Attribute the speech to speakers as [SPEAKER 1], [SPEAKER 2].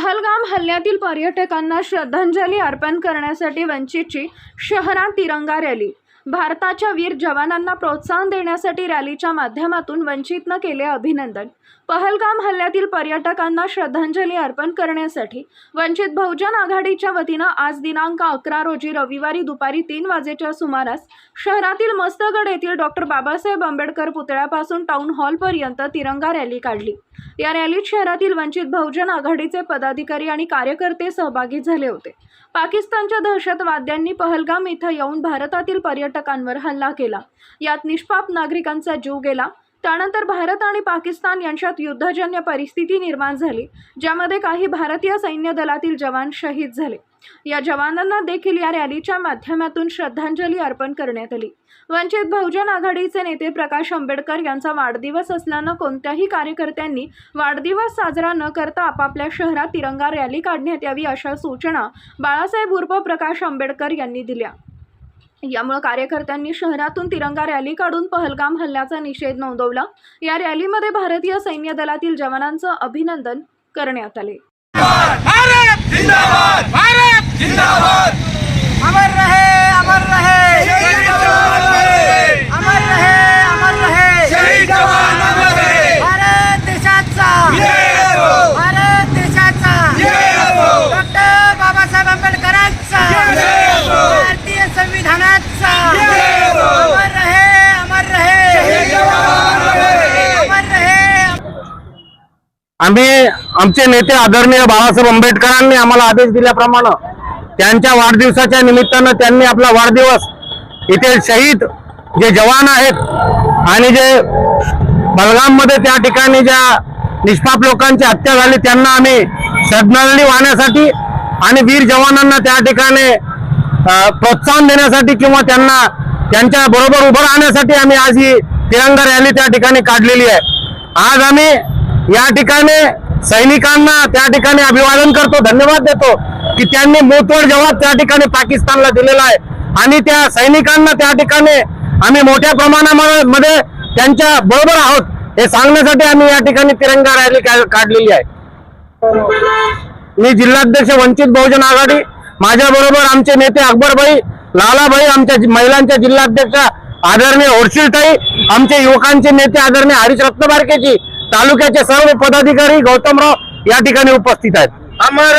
[SPEAKER 1] पहलगाम हल्ल्यातील पर्यटकांना श्रद्धांजली अर्पण करण्यासाठी वंचितची शहरात तिरंगा रॅली. भारताच्या वीर जवानांना प्रोत्साहन देण्यासाठी रॅलीच्या माध्यमातून वंचितनं केले अभिनंदन. पहलगाम हल्ल्यातील पर्यटकांना श्रद्धांजली अर्पण करण्यासाठी वंचित बहुजन आघाडीच्या वतीनं आज दिनांक अकरा रोजी रविवारी दुपारी तीन वाजेच्या सुमारास शहरातील मस्तगड येथील डॉक्टर बाबासाहेब आंबेडकर पुतळ्यापासून टाउन हॉलपर्यंत तिरंगा रॅली काढली. या रॅलीत शहरातील वंचित बहुजन आघाडीचे पदाधिकारी आणि कार्यकर्ते सहभागी झाले होते. पाकिस्तानच्या दहशतवाद्यांनी पहलगाम इथं येऊन भारतातील पर्यटक पर्यटकांवर हल्ला केला. यात निष्पाप नागरिकांचा जीव गेला. त्यानंतर भारत आणि पाकिस्तान यांच्यात युद्धजन्य परिस्थिती निर्माण झाली ज्यामध्ये काही भारतीय सैन्य दलातील जवान शहीद झाले. या जवानांना देखील या रॅलीच्या माध्यमातून श्रद्धांजली अर्पण करण्यात आली. वंचित बहुजन आघाडीचे नेते प्रकाश आंबेडकर यांचा वाढदिवस असल्यानं कोणत्याही कार्यकर्त्यांनी वाढदिवस साजरा न करता आपापल्या शहरात तिरंगा रॅली काढण्यात यावी अशा सूचना बाळासाहेब उर्फ प्रकाश आंबेडकर यांनी दिल्या. यामुळे कार्यकर्त्यांनी शहरातून तिरंगा रॅली काढून पहलगाम हल्ल्याचा निषेध नोंदवला. या रॅलीमध्ये भारतीय सैन्य दलातील जवानांचं अभिनंदन करण्यात आले.
[SPEAKER 2] भारत जिंदाबाद! भारत जिंदाबाद!
[SPEAKER 3] अमर रहे अमर रहे
[SPEAKER 2] शहीद जवान रहे
[SPEAKER 3] अमर रहे अमर रहे
[SPEAKER 2] शहीद जवान अमर रहे
[SPEAKER 3] भारत देशाचा
[SPEAKER 2] जय हो
[SPEAKER 3] भारत देशाचा
[SPEAKER 2] जय हो
[SPEAKER 3] डॉक्टर बाबासाहेब आंबेडकरांचा
[SPEAKER 2] जय हो
[SPEAKER 3] भारतीय संविधानाचा
[SPEAKER 2] जय हो
[SPEAKER 3] अमर रहे अमर रहे
[SPEAKER 2] शहीद जवान रहे
[SPEAKER 3] अमर रहे
[SPEAKER 4] आम्ही आमचे नेते आदरणीय बाबासाहेब आंबेडकरांनी आम्हाला आदेश दिल्याप्रमाणे त्यांच्या वाढदिवसाच्या निमित्तानं त्यांनी आपला वाढदिवस इथे शहीद जे जवान आहेत आणि जे बलगाममध्ये त्या ठिकाणी ज्या निष्पाप लोकांची हत्या झाली त्यांना आम्ही श्रद्धांजली वाहण्यासाठी आणि वीर जवानांना त्या ठिकाणी प्रोत्साहन देण्यासाठी किंवा त्यांना त्यांच्या बरोबर उभं राहण्यासाठी आम्ही आज ही तिरंगा रॅली त्या ठिकाणी काढलेली आहे. आज आम्ही या ठिकाणी सैनिकांना त्या ठिकाणी अभिवादन करतो धन्यवाद देतो की त्यांनी मोतोड जवाब त्या ठिकाणी पाकिस्तानला दिलेला आहे. आणि त्या सैनिकांना त्या ठिकाणी आम्ही मोठ्या प्रमाणामध्ये त्यांच्या बरोबर आहोत हे सांगण्यासाठी आम्ही या ठिकाणी तिरंगा रॅली काढलेली आहे. मी जिल्हाध्यक्ष वंचित बहुजन आघाडी माझ्या बरोबर आमचे नेते अकबरभाई लालाभाई आमच्या महिलांच्या जिल्हाध्यक्ष आदरणीय होरशिलताई आमचे युवकांचे नेते आदरणीय हरीश रत्नबारकेजी तालुक्याचे सर्व पदाधिकारी गौतमराव या ठिकाणी उपस्थित आहेत. आम्हाला